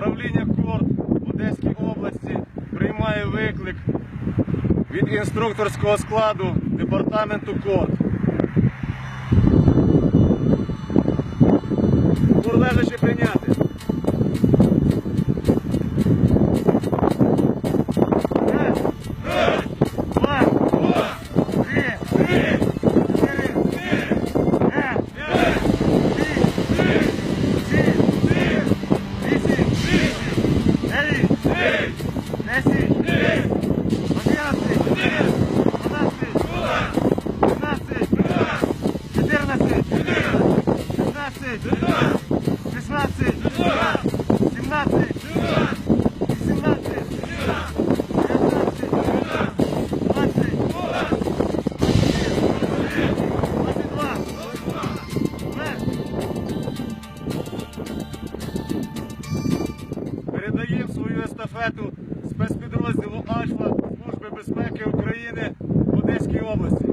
Правління КОРД в Одеській області приймає виклик від інструкторського складу департаменту Корт. Бурлежище прийняти. 17, 17, 17, 17, 17, 17, 17, 17, 17, 17, 17, 17, 17, 17, 17, 17, 17, 17, 17, 17, 17, 17, 17, 17, 17, 17, 17, 17, 17, 17, 17, 17, 17, 17, 17, 17, 17, 17, 17, 17, 17, 17, 17, 17, 17, 17, 17, 17, 17, 17, 17, 17, 17, 17, 17, 17, 17, 17, 17, 17, 17, 17, 17, 17, 17, 17, 17, 17, 17, 17, 17, 17, 17, 17, 17, 17, 17, 17, 17, 17, 17, 17, 17, 17, 17, 17, 17, 17, 17, 17, 17, 17, 17, 17, 17, 17, 17, 17, 17, 17, 17, 17, 17, 17, 17, 17, 17, 17, 17, 17, 17, 17, 17, 17, 17, 17, 17, 17, 17, 17, 17, 17, 17, 17, 17, 17, 17, 17, передаю естафету спецпідрозділу Альфа Служби безпеки України в Одеській області.